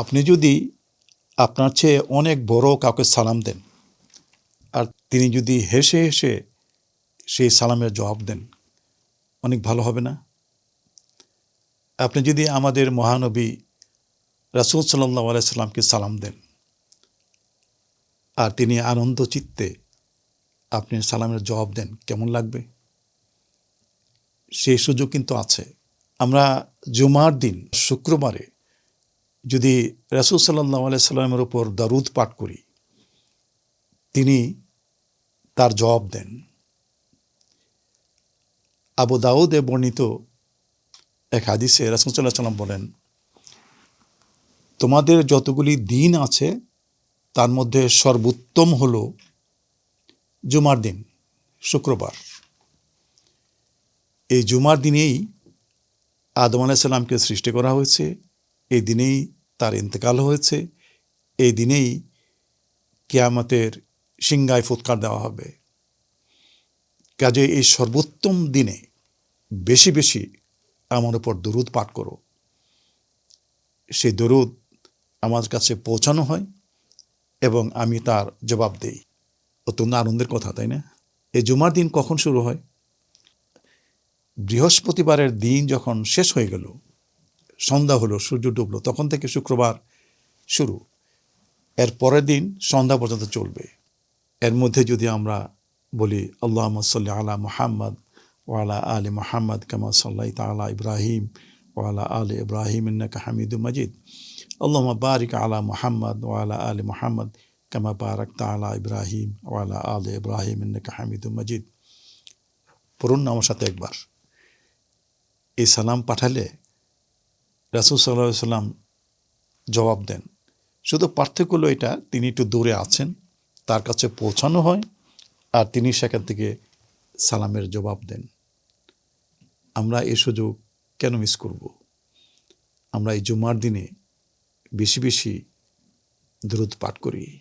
আপনি যদি আপনার চেয়ে অনেক বড় কাউকে সালাম দেন, আর তিনি যদি হেসে হেসে সেই সালামের জবাব দেন, অনেক ভালো হবে না? আপনি যদি আমাদের মহানবী রাসুল সাল্লাহ আলাইসাল্লামকে সালাম দেন, আর তিনি আনন্দ চিত্তে আপনি সালামের জবাব দেন, কেমন লাগবে? সেই সুযোগ কিন্তু আছে। আমরা জুমার দিন, শুক্রবারে যদি রাসুল সাল্লাহ আলাইসাল্লামের উপর দারুদ পাঠ করি, তিনি তার জবাব দেন। আবু দাউদে বর্ণিত এক হাদিসে রাসুল সাল্লাহ সাল্লাম বলেন, তোমাদের যতগুলি দিন আছে, তার মধ্যে সর্বোত্তম হল জুমার দিন, শুক্রবার। এই জুমার দিনেই আদম আলাইসাল্লামকে সৃষ্টি করা হয়েছে, এই দিনেই তার ইন্তেকাল হয়েছে। এই দিনেই কেয়ামতের সিংগায় ফুৎকার দেওয়া হবে। কাজে এই সর্বোত্তম দিনে বেশি বেশি আমার উপর দরুদ পাঠ করো। সেই দরুদ আমার কাছে পৌঁছানো হয় এবং আমি তার জবাব দেই। অত্যন্ত আনন্দের কথা, তাই না? এই জুমার দিন কখন শুরু হয়? বৃহস্পতিবারের দিন যখন শেষ হয়ে গেল সন্ধ্যা হলো, সূর্য ডুবলো, তখন থেকে শুক্রবার শুরু। এর পরের দিন সন্ধ্যা পর্যন্ত চলবে। এর মধ্যে যদি আমরা বলি আল্লাহ সাল্লি আলা মোহাম্মদ ওয়ালা আলী মোহাম্মদ কামা সাল্লাহ তালা ইব্রাহিম ওয়ালা আলী ইব্রাহিম ইন্নাকা হামিদু মজিদ। আল্লাহ বারিক আলা মোহাম্মদ ওয়ালা আলী মোহাম্মদ কামা বারাক তালা ইব্রাহিম ওয়ালা আলী ইব্রাহিম ইন্নাকা হামিদু মজিদ। পড়ুন আমার সাথে একবার। এই সালাম পাঠালে রাসুল সাল্লাহ সাল্লাম জবাব দেন, শুধু পার্থক্য হলো এটা, তিনি একটু দূরে আছেন, তার কাছে পৌঁছানো হয়, আর তিনি সেখান থেকে সালামের জবাব দেন। আমরা এ সুযোগ কেন মিস করব? আমরা এই জুমার দিনে বেশি বেশি দ্রুত পাঠ করি।